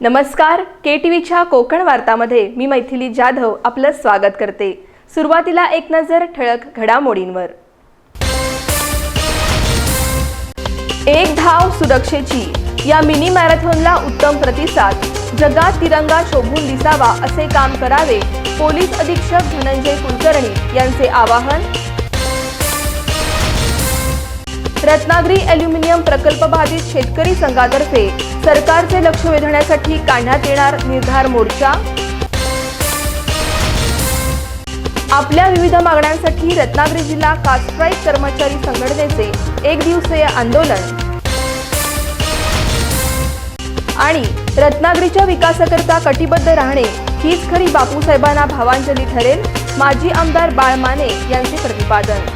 नमस्कार K T व्हीच्या कोकण वार्तामध्ये मी मैथिली जाधव आपलं स्वागत करते. सुरुवातीला एक नजर ठळक घडामोडींवर. एक धाव सुरक्षेची या मिनी मॅरेथॉनला उत्तम प्रतिसाद. जगात तिरंगा शोभून दिसावा असे काम करावे पोलीस अधीक्षक धनंजय कुलकर्णी यांचे आवाहन रत्नागिरी अल्युमिनियम प्रकल्प बाधित शेतकरी संघातर्फे सरकारचे लक्ष वेधण्यासाठी काढण्यात येणार निर्धार मोर्चा? आपल्या विविध मागण्यांसाठी रत्नागिरी जिल्हा कास्ट्राईक कर्मचारी संघटनेचे एक दिवसीय आंदोलन. आणि रत्नागिरीच्या विकासाकरता कटिबद्ध राहणे हीच खरी बापूसाहेबांना भावांजली ठरेल माजी आमदार बाळ माने यांचे प्रतिपादन.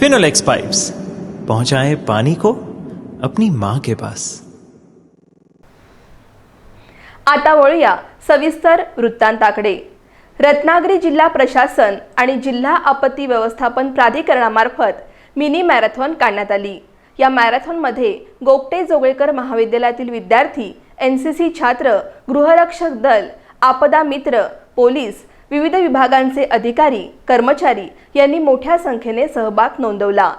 फिनोलेक्स पाइप्स पहुंचाए पानी को अपनी मां के पास। आता वळूया सविस्तर वृत्तांताकडे. रत्नागिरी जिल्हा प्रशासन आणि जिल्हा आपत्ती व्यवस्थापन प्राधिकरणामार्फत मिनी मॅरेथॉन काढण्यात आली. या मॅरेथॉनमध्ये गोपटे जोगळेकर महाविद्यालयातील विद्यार्थी एन सी सी छात्र गृहरक्षक दल आपदा मित्र पोलीस विविध विभागांचे अधिकारी कर्मचारी यांनी मोठ्या संख्येने सहभाग नोंदवला.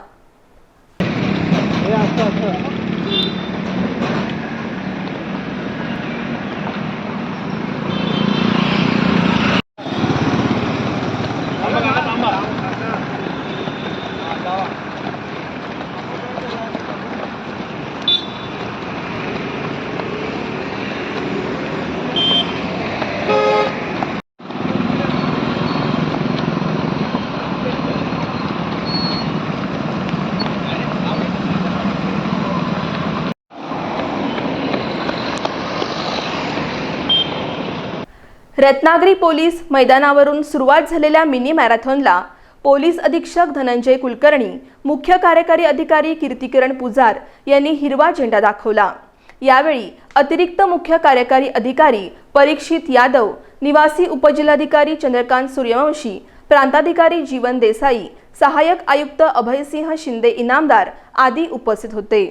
रत्नागिरी पोलीस मैदानावरून सुरुवात झालेल्या मिनी मॅरेथॉनला पोलीस अधीक्षक धनंजय कुलकर्णी मुख्य कार्यकारी अधिकारी कीर्तिकिरण पुजार यांनी हिरवा झेंडा दाखवला. यावेळी अतिरिक्त मुख्य कार्यकारी अधिकारी परीक्षित यादव निवासी उपजिल्हाधिकारी चंद्रकांत सूर्यवंशी प्रांताधिकारी जीवन देसाई सहाय्यक आयुक्त अभयसिंह शिंदे इनामदार आदी उपस्थित होते.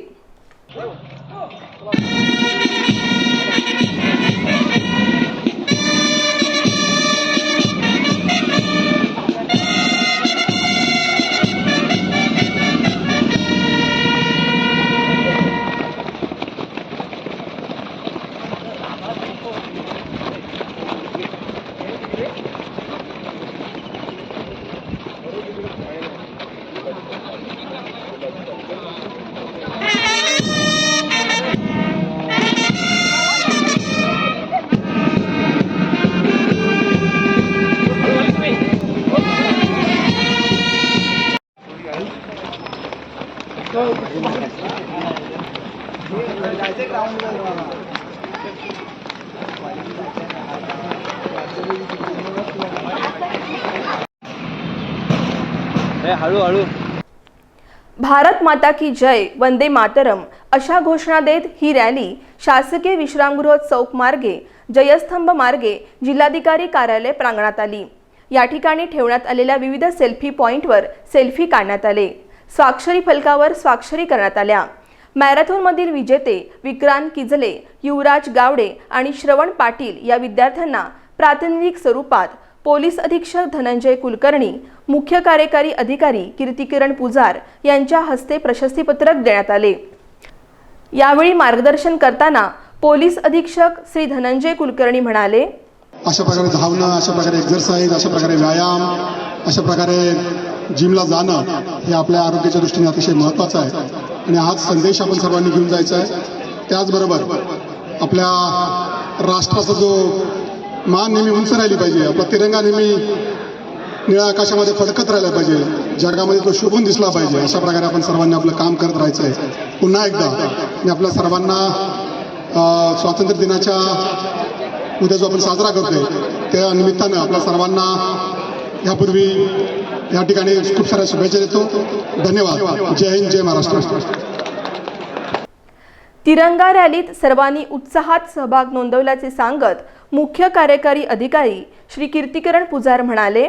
भारत माता की जय वंदे मातरम अशा घोषणा देत ही रॅली शासकीय विश्रामगृह चौक मार्गे जयस्तंभ मार्गे जिल्हाधिकारी कार्यालय प्रांगणात आली. या ठिकाणी ठेवण्यात आलेल्या विविध सेल्फी पॉईंटवर सेल्फी काढण्यात आले. स्वाक्षरी फलकावर स्वाक्षरी करण्यात आल्या. मॅरेथॉनमधील विजेते विक्रांत किजले युवराज गावडे आणि श्रवण पाटील या विद्यार्थ्यांना प्रातिनिधिक स्वरूपात पोलीस अधीक्षक धनंजय कुलकर्णी मुख्य कार्यकारी अधिकारी कीर्तिकिरण पुजार यांच्या हस्ते प्रशस्तीपत्रक देण्यात आले. यावेळी मार्गदर्शन करताना पोलीस अधीक्षक श्री धनंजय कुलकर्णी म्हणाले अशा प्रकारे धावणं अशा प्रकारे एक्झरसाईज अशा प्रकारे व्यायाम अशा प्रकारे जिमला जाणं हे आपल्या आरोग्याच्या दृष्टीने अतिशय महत्त्वाचं आहे. आणि हाच संदेश आपण सर्वांनी घेऊन जायचा आहे. त्याचबरोबर आपल्या राष्ट्राचा जो मान नेहमी उंच राहिली पाहिजे आपला तिरंगा नेहमी निळ्या आकाशामध्ये फडकत राहिला पाहिजे. जगामध्ये तो शोभून दिसला पाहिजे. अशा प्रकारे आपण सर्वांनी आपलं काम करत राहायचं आहे पुन्हा एकदा मी आपल्या सर्वांना स्वातंत्र्य दिनाच्या उद्या जो आपण साजरा करतोय. त्या निमित्तानं आपल्या सर्वांना यापूर्वी या ठिकाणी खूप साऱ्या शुभेच्छा देतो. धन्यवाद. जय हिंद जय महाराष्ट्र. तिरंगा रॅलीत सर्वांनी उत्साहात सहभाग नोंदवल्याचे सांगत मुख्य कार्यकारी अधिकारी श्री कीर्तिकरण पुजार म्हणाले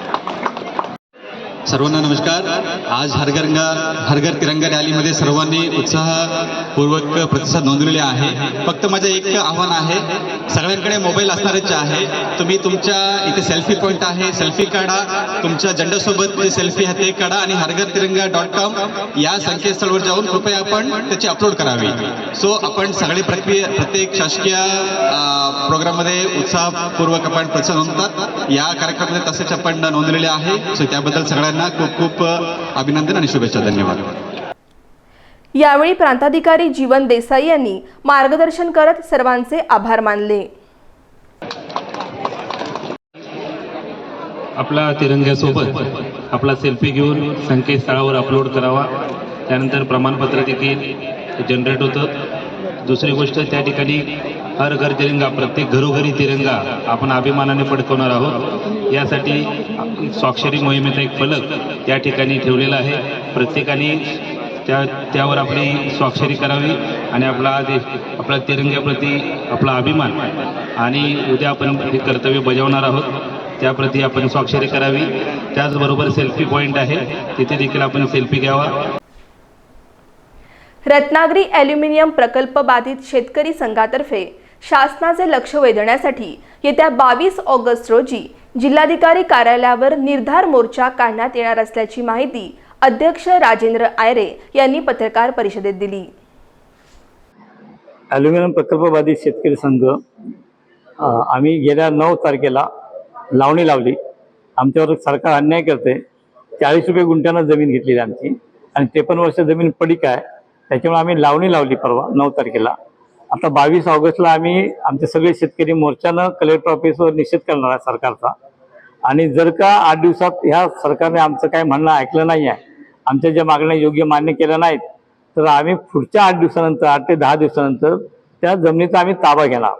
सर्वांना नमस्कार. आज हरगरंगा हरगर तिरंगा रॅलीमध्ये सर्वांनी उत्साहपूर्वक प्रतिसाद नोंदवलेले आहे. फक्त माझं एक आव्हान आहे सगळ्यांकडे मोबाईल असणारच आहे. तुम्ही तुमच्या इथे सेल्फी पॉईंट आहे सेल्फी काढा. तुमच्या झेंड्यासोबत सेल्फी आहे ते काढा आणि हरगर तिरंगा डॉट कॉम या संकेतस्थळावर जाऊन कृपया आपण त्याची अपलोड करावी. सो आपण सगळे प्रक्रिया प्रत्येक शासकीय प्रोग्राममध्ये उत्साहपूर्वक आपण प्रतिसाद नोंदतात या कार्यक्रमामध्ये तसेच आपण नोंदलेले आहे. सो त्याबद्दल सगळ्यांना खूप खूप अभिनंदन आणि शुभेच्छा धन्यवाद. यावेळी प्रांताधिकारी जीवन देसाई यांनी मार्गदर्शन करत सर्वांचे आभार मानले. आपला तिरंग्यासोबत आपला सेल्फी घेऊन संकेतस्थळावर अपलोड करावा. त्यानंतर प्रमाणपत्र देखील जनरेट होतं. दुसरी गोष्ट त्या ठिकाणी हर घर तिरंगा प्रत्येक घरोघरी तिरंगा आपण अभिमानाने फडकवणार आहोत. यासाठी स्वाक्षरी मोहिमेचा एक फलक त्या ठिकाणी ठेवलेला आहे. प्रत्येकाने त्या त्यावर आपली स्वाक्षरी करावी आणि आपला देश आपल्या तिरंग्याप्रती आपला अभिमान आणि उद्या आपण हे कर्तव्य बजावणार आहोत. त्याप्रती आपण स्वाक्षरी करावी. त्याचबरोबर सेल्फी पॉईंट आहे. तिथे देखील आपण सेल्फी घ्यावा. रत्नागिरी ॲल्युमिनियम प्रकल्प बाधित शेतकरी संघातर्फे शासनाचे लक्ष वेधण्यासाठी येत्या बावीस ऑगस्ट रोजी जिल्हाधिकारी कार्यालयावर निर्धार मोर्चा काढण्यात येणार असल्याची माहिती अध्यक्ष राजेंद्र आयरे यांनी पत्रकार परिषदेत दिली. ॲल्युमिनियम प्रकल्पबाधित शेतकरी संघ आम्ही गेल्या नऊ तारखेला लावणी लावली. आमच्यावर सरकार अन्याय करते. चाळीस रुपये गुंठ्यानं जमीन घेतलेली आमची. आणि त्रेपन्न वर्ष जमीन पडीक आहे. त्याच्यामुळे आम्ही लावणी लावली परवा नऊ तारखेला. आता बावीस ऑगस्टला आम्ही आमचे सगळे शेतकरी मोर्चानं कलेक्टर ऑफिसवर निषेध करणार आहे सरकारचा. आणि जर का आठ दिवसात ह्या सरकारने आमचं काय म्हणणं ऐकलं नाही आहे आमच्या ज्या मागण्या योग्य मान्य केल्या नाहीत तर आम्ही पुढच्या आठ दिवसानंतर आठ ते दहा दिवसानंतर त्या जमिनीचा आम्ही ताबा घेणार.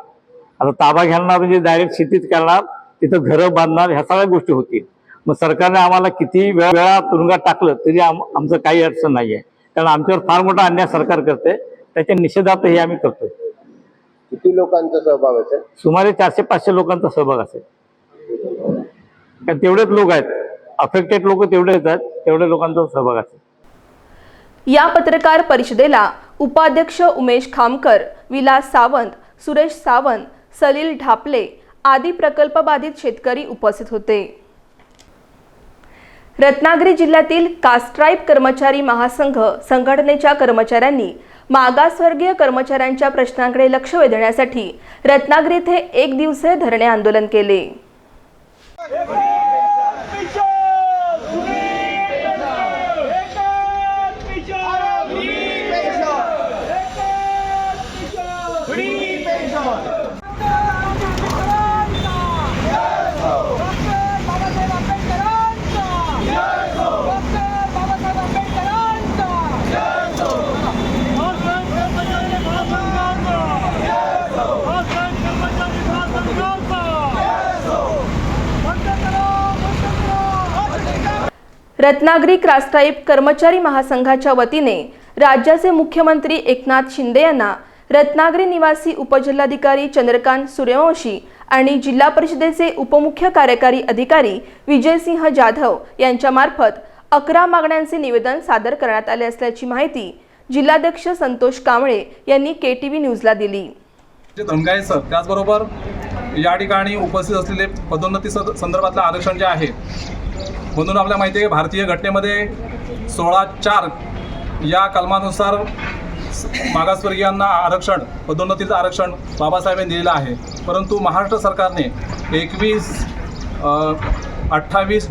आता ताबा घेणार म्हणजे डायरेक्ट शेतीत करणार तिथं घरं बांधणार ह्या सगळ्या गोष्टी होतील. मग सरकारने आम्हाला किती वेळा वेळा तुरुंगात टाकलं तरी आम आमचं काही अडचण नाही आहे कारण आमच्यावर फार मोठा अन्याय सरकार करते त्याच्या निषेधात हे आम्ही करतोय. किती लोकांचा सहभाग असेल? सुमारे चारशे पाचशे लोकांचा सहभाग असेल. कारण तेवढेच लोक आहेत. अफेक्टेड लोक तेवढे आहेत तेवढ्या लोकांचा सहभाग असेल. या पत्रकार परिषदेला उपाध्यक्ष उमेश खामकर विलास सावंत सुरेश सावंत सलील ढापले आदी प्रकल्प बाधित शेतकरी उपस्थित होते. रत्नागिरी जिल्ह्यातील कास्ट्राईब कर्मचारी महासंघ संघटनेच्या कर्मचाऱ्यांनी मागासवर्गीय कर्मचाऱ्यांच्या प्रश्नांकडे लक्ष वेधण्यासाठी रत्नागिरी येथे एक दिवसीय धरणे आंदोलन केले. रत्नागिरी क्रास्टाईप कर्मचारी महासंघाच्या वतीने राज्याचे मुख्यमंत्री एकनाथ शिंदे यांना रत्नागिरी निवासी उपजिल्हाधिकारी चंद्रकांत सूर्यवंशी आणि जिल्हा परिषदेचे उपमुख्य कार्यकारी अधिकारी विजयसिंह जाधव यांच्यामार्फत अकरा मागण्यांचे निवेदन सादर करण्यात आले असल्याची माहिती जिल्हाध्यक्ष संतोष कांबळे यांनी के टी व्ही न्यूजला दिली सर त्याचबरोबर या ठिकाणी उपस्थित असलेले पदोन्नती संदर्भातलं आरक्षण जे आहे म्हणून आपल्याला माहिती आहे की भारतीय घटनेमध्ये सोळा चार या कलमानुसार मागासवर्गीयांना आरक्षण पदोन्नतीचं आरक्षण बाबासाहेबांनी दिलेलं आहे. परंतु महाराष्ट्र सरकारने एकवीस अठ्ठावीस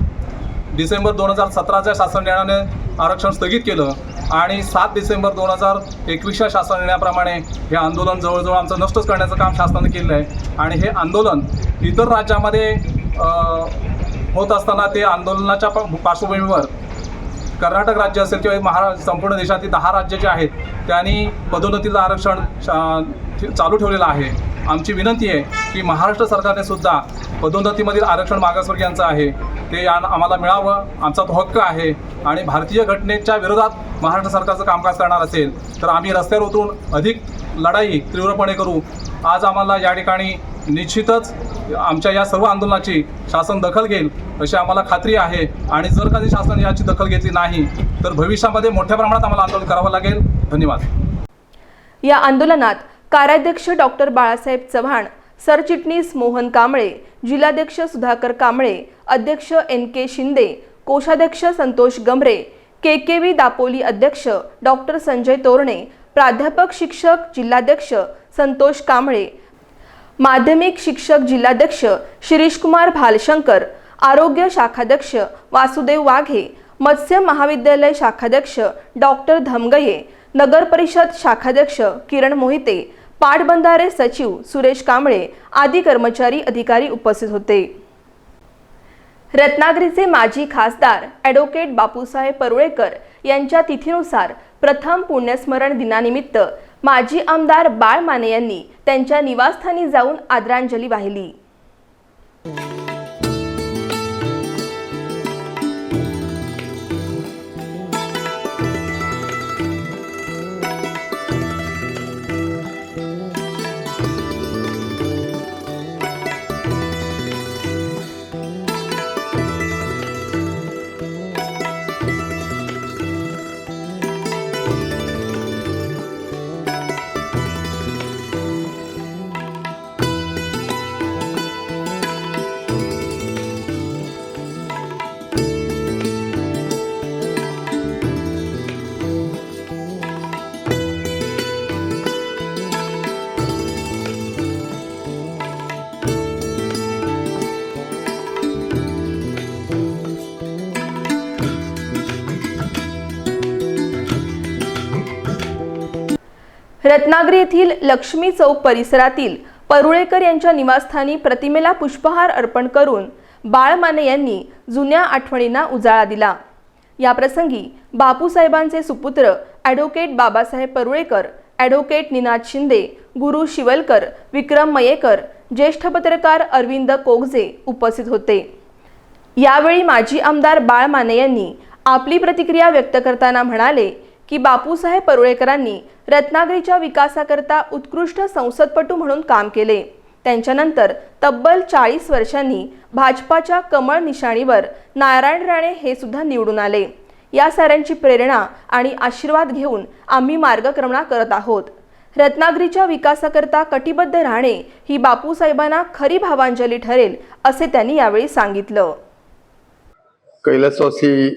डिसेंबर दोन हजार सतराच्या शासन निर्णयाने आरक्षण स्थगित केलं आणि सात डिसेंबर दोन हजार एकवीसच्या शासन निर्णयाप्रमाणे हे आंदोलन जवळजवळ आमचं नष्टच करण्याचं काम शासनाने केलं आहे. आणि हे आंदोलन इतर राज्यामध्ये होत असताना ते आंदोलनाच्या प- पार्श्वभूमीवर कर्नाटक राज्य असेल किंवा महारा संपूर्ण देशातील दहा राज्य जे आहेत त्यांनी पदोन्नतीचं आरक्षण चालू ठेवलेलं आहे. आमची विनंती आहे की महाराष्ट्र सरकारने सुद्धा पदोन्नतीमधील आरक्षण मागासवर्गीयांचं आहे. ते आम्हाला मिळावं आमचा तो हक्क आहे. आणि भारतीय घटनेच्या विरोधात महाराष्ट्र सरकारचं कामकाज करणार असेल तर आम्ही रस्त्यावर उतरून अधिक लढाई तीव्रपणे करू. आज आम्हाला या ठिकाणी निश्चितच आमच्या या सर्व आंदोलनाची शासन दखल घेईल अशी आम्हाला खात्री आहे. आणि जर कधी शासन याची दखल घेतली नाही तर भविष्यामध्ये मोठ्या प्रमाणात आम्हाला आंदोलन करावं लागेल. धन्यवाद. या आंदोलनात कार्याध्यक्ष डॉक्टर बाळासाहेब चव्हाण सरचिटणीस मोहन कांबळे जिल्हाध्यक्ष सुधाकर कांबळे अध्यक्ष एन के शिंदे कोषाध्यक्ष Santosh Gamre K K V Dapoli अध्यक्ष डॉक्टर संजय तोरणे प्राध्यापक शिक्षक जिल्हाध्यक्ष संतोष कांबळे माध्यमिक शिक्षक जिल्हाध्यक्ष शिरीषकुमार भालशंकर आरोग्य शाखाध्यक्ष वासुदेव वाघे मत्स्य महाविद्यालय शाखाध्यक्ष डॉक्टर धमगये नगर परिषद शाखाध्यक्ष किरण मोहिते पाटबंधारे सचिव सुरेश कांबळे आदी कर्मचारी अधिकारी उपस्थित होते. रत्नागिरीचे माजी खासदार ॲडव्होकेट बापूसाहेब परुळेकर यांच्या तिथीनुसार प्रथम पुण्यस्मरण दिनानिमित्त माजी आमदार बाळ माने यांनी त्यांच्या निवासस्थानी जाऊन आदरांजली वाहिली. रत्नागिरी येथील लक्ष्मी चौक परिसरातील परुळेकर यांच्या निवासस्थानी प्रतिमेला पुष्पहार अर्पण करून बाळ माने यांनी जुन्या आठवणींना उजाळा दिला. याप्रसंगी बापूसाहेबांचे सुपुत्र ॲडव्होकेट बाबासाहेब परुळेकर ॲडव्होकेट निनाद शिंदे गुरु शिवलकर विक्रम मयेकर ज्येष्ठ पत्रकार अरविंद कोगजे उपस्थित होते. यावेळी माजी आमदार बाळ माने यांनी आपली प्रतिक्रिया व्यक्त करताना म्हणाले की बापूसाहेब परुळेकरांनी रत्नागिरीच्या विकासाकरता उत्कृष्ट संसदपटू म्हणून काम केले. त्यांच्यानंतर तब्बल चाळीस वर्षांनी भाजपाच्या कमळ निशाणीवर नारायण राणे हे सुद्धा निवडून आले. या साऱ्यांची प्रेरणा आणि आशीर्वाद घेऊन आम्ही मार्गक्रमणा करत आहोत. रत्नागिरीच्या विकासाकरता कटिबद्ध राहणे ही बापूसाहेबांना खरी भावांजली ठरेल असे त्यांनी यावेळी सांगितलं. कैलासवासी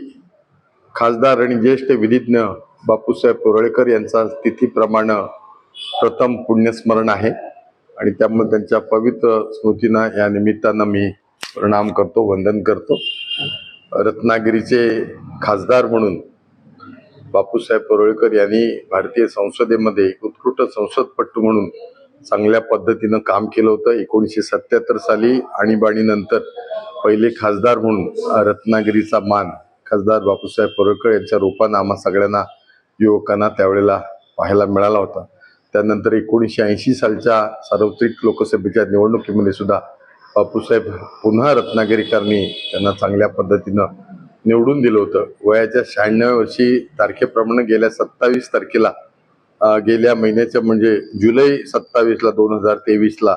खासदार आणि ज्येष्ठ विधिज्ञ बापूसाहेब परोळेकर यांचा तिथीप्रमाणे प्रथम पुण्यस्मरण आहे. आणि त्यामुळे त्यांच्या पवित्र स्मृतींना या निमित्तानं मी प्रणाम करतो वंदन करतो. रत्नागिरीचे खासदार म्हणून बापूसाहेब परोळेकर यांनी भारतीय संसदेमध्ये एक उत्कृष्ट संसदपटू म्हणून चांगल्या पद्धतीनं काम केलं होतं. एकोणीसशे सत्याहत्तर साली आणीबाणीनंतर पहिले खासदार म्हणून रत्नागिरीचा मान खासदार बापूसाहेब परोळकर यांच्या रूपानं आम्हा सगळ्यांना युवकांना त्यावेळेला पाहायला मिळाला होता. त्यानंतर एकोणीसशे ऐंशी सालच्या सार्वत्रिक लोकसभेच्या निवडणुकीमध्ये सुद्धा बापूसाहेब पुन्हा रत्नागिरीकरांनी त्यांना चांगल्या पद्धतीनं निवडून दिलं होतं. वयाच्या शहाण्णव वर्षी तारखेप्रमाणे गेल्या सत्तावीस तारखेला गेल्या महिन्याच्या म्हणजे जुलै सत्तावीसला दोन हजार तेवीसला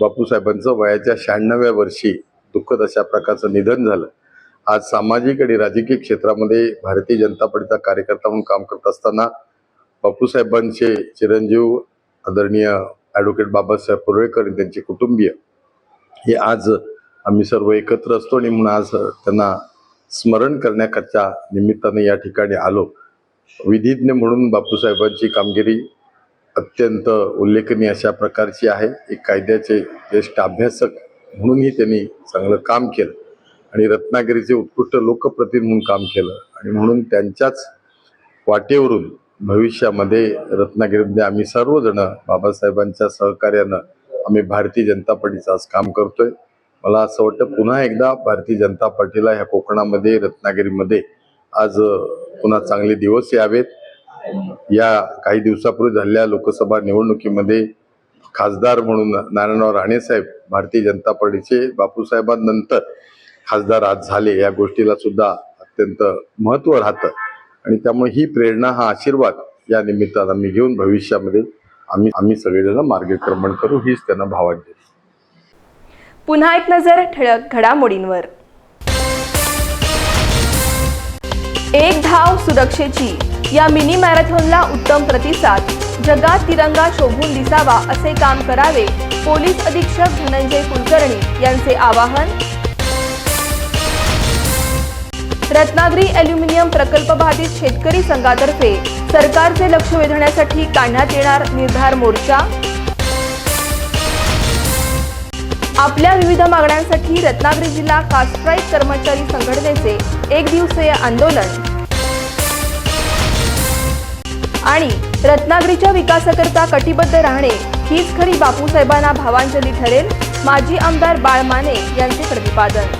बापूसाहेबांचं वयाच्या शहाण्णव्या वर्षी दुःखद अशा प्रकारचं निधन झालं. आज सामाजिक आणि राजकीय क्षेत्रामध्ये भारतीय जनता पार्टीचा कार्यकर्ता म्हणून काम करत असताना बापूसाहेबांचे चिरंजीव आदरणीय ॲडव्होकेट बाबासाहेब पुरळेकर आणि त्यांचे कुटुंबीय हे आज आम्ही सर्व एकत्र असतो आणि म्हणून आज त्यांना स्मरण करण्याकरच्या निमित्ताने या ठिकाणी आलो. विधिज्ञ म्हणून बापूसाहेबांची कामगिरी अत्यंत उल्लेखनीय अशा प्रकारची आहे. एक कायद्याचे ज्येष्ठ अभ्यासक म्हणूनही त्यांनी चांगलं काम केलं. आणि रत्नागिरीचे उत्कृष्ट लोकप्रतिनिधी म्हणून काम केलं. आणि म्हणून त्यांच्याच वाटेवरून भविष्यामध्ये रत्नागिरीमध्ये आम्ही सर्वजण बाबासाहेबांच्या सहकार्यानं आम्ही भारतीय जनता पार्टीचं आज काम करतोय. मला असं वाटतं पुन्हा एकदा भारतीय जनता पार्टीला ह्या कोकणामध्ये रत्नागिरीमध्ये आज पुन्हा चांगले दिवस यावेत. या काही दिवसापूर्वी झालेल्या लोकसभा निवडणुकीमध्ये खासदार म्हणून नारायणराव राणेसाहेब भारतीय जनता पार्टीचे बापूसाहेबांनंतर खासदार आज झाले या गोष्टीला सुद्धा अत्यंत महत्त्व राहतं. आणि त्यामुळे ही प्रेरणा हा आशीर्वाद या निमित्तानं आम्ही घेऊन भविष्यामध्ये आम्ही आम्ही सगळेजण मार्गक्रमण करू हीच त्यांना भावांची पुन्हा एक नजर ठळक घडामोडींवर. एक धाव सुरक्षेची या मिनी मॅरेथॉनला उत्तम प्रतिसाद. जगात तिरंगा शोभून दिसावा असे काम करावे पोलीस अधीक्षक धनंजय कुलकर्णी यांचे आवाहन रत्नागिरी अल्युमिनियम प्रकल्प बाधित शेतकरी संघातर्फे सरकारचे लक्ष वेधण्यासाठी काढण्यात येणार निर्धार मोर्चा? आपल्या विविध मागण्यांसाठी रत्नागिरी जिल्हा कास्ट्राईक कर्मचारी संघटनेचे एक दिवसीय आंदोलन. आणि रत्नागिरीच्या विकासाकरता कटिबद्ध राहणे हीच खरी बापूसाहेबांना भावांजली ठरेल माजी आमदार बाळ माने यांचे प्रतिपादन.